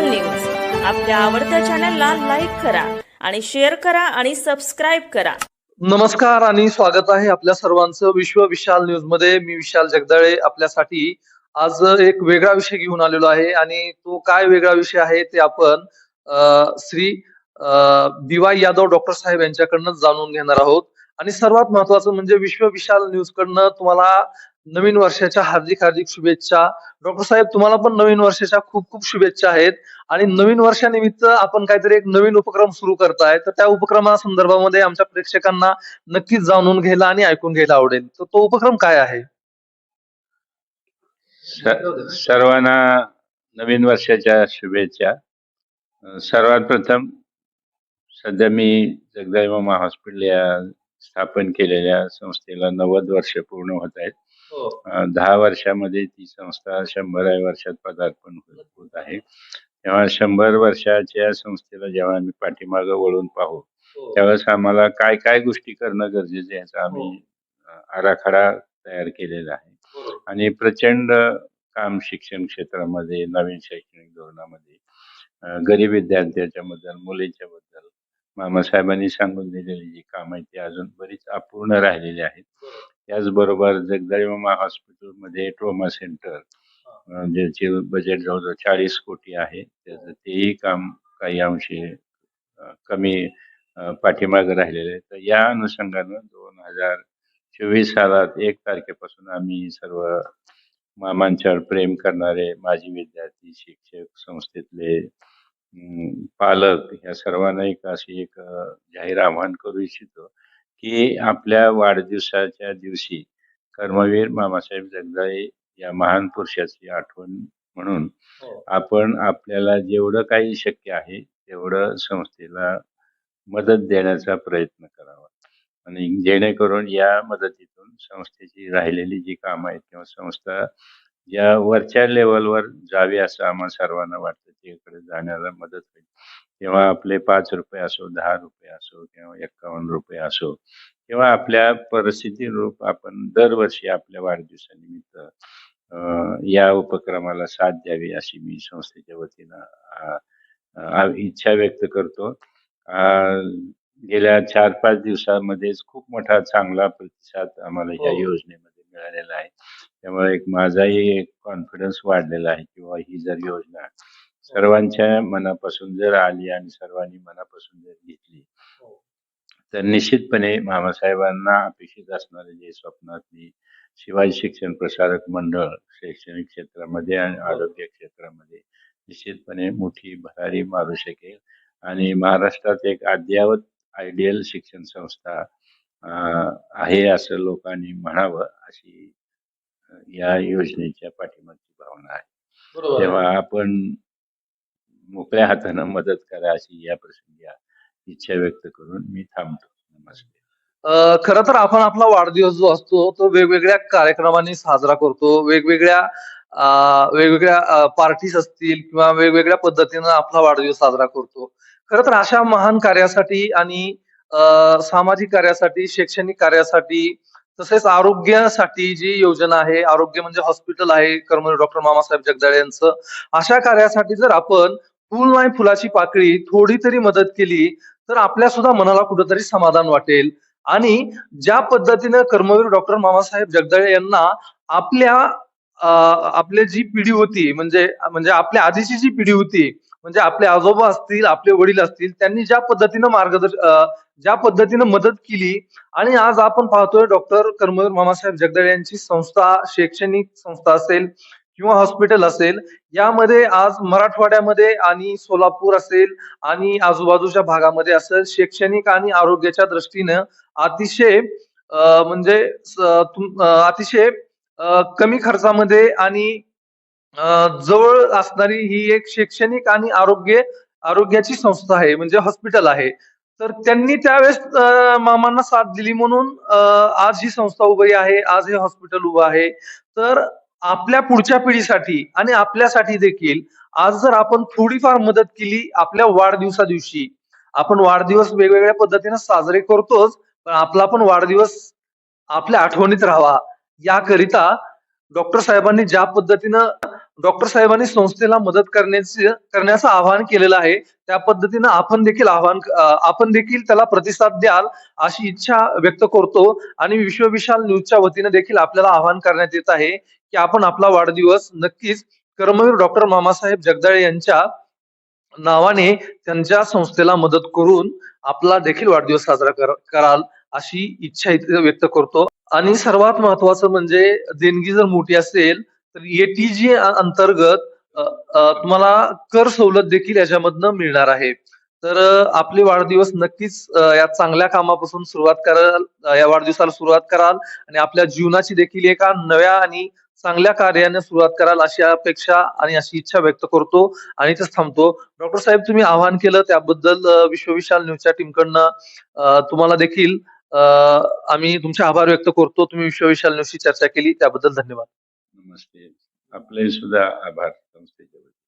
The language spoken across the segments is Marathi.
लोकल न्यूज आपल्या आवडत्या चॅनलला लाईक करा आणि शेअर करा आणि सबस्क्राईब करा. नमस्कार आणि स्वागत आहे आपल्या सर्वांचं विश्व विशाल न्यूजमध्ये. मी विशाल जगदाळे आपल्यासाठी आज एक वेगळा विषय घेऊन आलेलो आहे आणि तो काय वेगळा विषय आहे ते आपण Shri B Y Yadav doctor साहेब यांच्याकडनं जाणून घेणार आहोत. आणि सर्वात महत्वाचं म्हणजे विश्व विशाल न्यूज कडनं तुम्हाला नवीन वर्षाच्या हार्दिक हार्दिक शुभेच्छा. डॉक्टर साहेब तुम्हाला पण नवीन वर्षाच्या खूप खूप शुभेच्छा आहेत. आणि नवीन वर्षानिमित्त आपण काहीतरी एक नवीन उपक्रम सुरू करताय. तर त्या उपक्रमा संदर्भामध्ये आमच्या प्रेक्षकांना नक्कीच जाणून घ्यायला आणि ऐकून घ्यायला आवडेल. तर तो उपक्रम काय आहे? सर्वांना नवीन वर्षाच्या शुभेच्छा. सर्वात प्रथम सध्या मी जगदाईमामा हॉस्पिटल या स्थापन केलेल्या संस्थेला नव्वद वर्ष पूर्ण होत आहेत. दहा वर्षामध्ये ती संस्था शंभराव्या वर्षात पदार्पण होत आहे. तेव्हा शंभर वर्षाच्या संस्थेला जेव्हा आम्ही पाठीमागं वळून पाहू त्यावेळेस आम्हाला काय काय गोष्टी करणं गरजेचं आहे याचा आम्ही अं, आराखडा तयार केलेला आहे. आणि प्रचंड काम शिक्षण क्षेत्रामध्ये नवीन शैक्षणिक धोरणामध्ये गरीब विद्यार्थ्याच्या बद्दल मुलींच्या बद्दल मामासाहेबांनी सांगून दिलेली जी काम आहे ती अजून बरीच अपूर्ण राहिलेली आहेत. त्याचबरोबर जगदाळी मामा हॉस्पिटलमध्ये ट्रोमा सेंटर ज्याचे बजेट जवळजवळ चाळीस कोटी आहे. त्याचं तेही काम काही अंशी कमी पाठीमागे राहिलेले आहे तर या अनुषंगानं दोन हजार चोवीस सालात एक तारखेपासून आम्ही सर्व मामांच्यावर प्रेम करणारे माजी विद्यार्थी शिक्षक संस्थेतले पालक या सर्वांना एक अशी एक जाहीर आवाहन करू इच्छितो. की आपल्या वाढदिवसाच्या दिवशी कर्मवीर मामासाहेब जगदाळे या महान पुरुषाची आठवण म्हणून आपण आपल्याला जेवढं काही शक्य आहे तेवढं संस्थेला मदत देण्याचा प्रयत्न करावा. आणि जेणेकरून या मदतीतून संस्थेची राहिलेली जी कामं आहेत किंवा संस्था या वरच्या लेवलवर जावी असं आम्हा सर्वांना वाटतं तिकडे जाण्याला मदत होईल. तेव्हा आपले पाच रुपये असो दहा रुपये असो किंवा एक्कावन्न रुपये असो किंवा आपल्या परिस्थिती रूप आपण दरवर्षी आपल्या वाढदिवसानिमित्त अं, या उपक्रमाला साथ द्यावी अशी मी संस्थेच्या वतीनं इच्छा व्यक्त करतो. गेल्या चार पाच दिवसामध्येच खूप मोठा चांगला प्रतिसाद आम्हाला या हो. योजनेमध्ये मिळालेला आहे. त्यामुळे एक माझाही एक कॉन्फिडन्स वाढलेला आहे किंवा ही जर योजना सर्वांच्या मनापासून जर आली आणि सर्वांनी मनापासून जर घेतली तर निश्चितपणे मामासाहेबांना अपेक्षित असणारे जे स्वप्नातली शिवाजी शिक्षण प्रसारक मंडळ शैक्षणिक क्षेत्रामध्ये आणि आरोग्य क्षेत्रामध्ये निश्चितपणे मोठी भरारी मारू शकेल. आणि महाराष्ट्रात एक अद्ययावत आयडियल शिक्षण संस्था आहे असं लोकांनी म्हणावं अशी या योजनेच्या पाठीमागची भावना आहे. तेव्हा आपण मोकळ्या हातानं मदत करा अशी या प्रसंगी इच्छा व्यक्त करून मी थांबतो. नमस्ते अं, खरं तर आपण आपला वाढदिवस जो असतो तो वेगवेगळ्या कार्यक्रमांनी साजरा करतो. वेगवेगळ्या वेगवेगळ्या पार्टीज असतील किंवा वेगवेगळ्या पद्धतीनं आपला वाढदिवस साजरा करतो. खरं तर अशा महान कार्यासाठी आणि सामाजिक कार्यासाठी शैक्षणिक कार्यासाठी तसेच आरोग्यासाठी जी योजना आहे आरोग्य म्हणजे हॉस्पिटल आहे कर्मवीर डॉक्टर मामासाहेब जगदाळे यांचं अशा कार्यासाठी जर आपण फुल नाही फुलाची पाकळी थोडी तरी मदत केली तर आपल्या सुद्धा मनाला कुठंतरी समाधान वाटेल. आणि ज्या पद्धतीनं कर्मवीर डॉक्टर मामासाहेब जगदाळे यांना आपल्या आपली जी पिढी होती म्हणजे म्हणजे आपल्या आधीची जी पिढी होती म्हणजे आपले आजोबा असतील आपले वडील असतील त्यांनी ज्या पद्धतीनं मार्गदर्शन ज्या पद्धतीनं मदत केली आणि आज आपण पाहतोय डॉक्टर कर्मवीर मामासाहेब जगदळे यांची संस्था शैक्षणिक संस्था असेल किंवा हॉस्पिटल असेल यामध्ये आज मराठवाड्यामध्ये आणि सोलापूर असेल आणि आजूबाजूच्या भागामध्ये असेल शैक्षणिक आणि आरोग्याच्या दृष्टीनं अतिशय म्हणजे तुम- अतिशय कमी खर्चामध्ये आणि जवळ असणारी ही एक शैक्षणिक आणि आरोग्य आरोग्याची संस्था आहे म्हणजे हॉस्पिटल आहे. तर त्यांनी त्यावेळेस मामांना साथ दिली म्हणून आज ही संस्था उभी आहे आज हे हॉस्पिटल उभं आहे. तर आपल्या पुढच्या पिढीसाठी आणि आपल्यासाठी देखील आज जर आपण थोडीफार मदत केली आपल्या वाढदिवसा दिवशी आपण वाढदिवस वेगवेगळ्या पद्धतीने साजरे करतोच पण आपला पण वाढदिवस आपल्या आठवणीत राहावा. याकरिता डॉक्टर साहेबांनी ज्या पद्धतीनं डॉक्टर साहेबांनी संस्थेला मदत करण्याचे करण्याचं आवाहन केलेलं आहे. त्या पद्धतीनं आपण देखील आव्हान आपण देखील त्याला प्रतिसाद द्याल अशी इच्छा व्यक्त करतो. आणि विश्वविशाल न्यूजच्या वतीनं देखील आपल्याला आवाहन करण्यात येत आहे की आपण आपला वाढदिवस नक्कीच कर्मवीर डॉक्टर मामासाहेब जगदाळे यांच्या नावाने त्यांच्या संस्थेला मदत करून आपला देखील वाढदिवस साजरा कर- कराल अशी इच्छा इथे व्यक्त करतो. आणि सर्वात महत्वाचं म्हणजे देणगी जर मोठी असेल तर एटीजी अंतर्गत तुम्हाला कर सवलत देखील याच्यामधनं मिळणार आहे. तर आपले वाढदिवस नक्कीच या चांगल्या कामापासून सुरुवात कराल या वाढदिवसाला सुरुवात कराल आणि आपल्या जीवनाची देखील एका नव्या आणि चांगल्या कार्याने सुरुवात कराल अशी अपेक्षा आणि अशी इच्छा व्यक्त करतो आणि इथेच थांबतो. डॉक्टर साहेब तुम्ही आवाहन केलं त्याबद्दल विश्वविशाल न्यूजच्या टीमकडनं तुम्हाला देखील अ, आम्ही तुमचे आभार व्यक्त करतो. तुम्ही विश्वविशाल न्यूजशी चर्चा केली त्याबद्दल धन्यवाद. नमस्ते आपले सुद्धा आभार संस्थेच्या वतीने.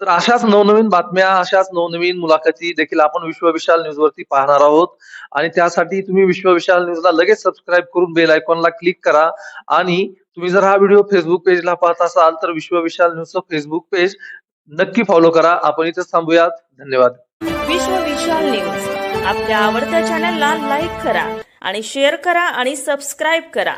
तर अशाच नवनवीन बातम्या अशाच नवनवीन मुलाखती देखील आपण विश्वविशाल न्यूज वरती पाहणार आहोत. आणि त्यासाठी तुम्ही विश्वविशाल न्यूजला लगेच सबस्क्राईब करून बेल आयकॉनला क्लिक करा. आणि तुम्ही जर हा व्हिडिओ फेसबुक पेजला पाहत असाल तर विश्वविशाल न्यूजचं फेसबुक पेज नक्की फॉलो करा. आपण इथेच थांबूयात. धन्यवाद. विश्व विशाल न्यूज. आपल्या आवडत्या चॅनलला लाईक करा आणि शेअर करा आणि सबस्क्राईब करा.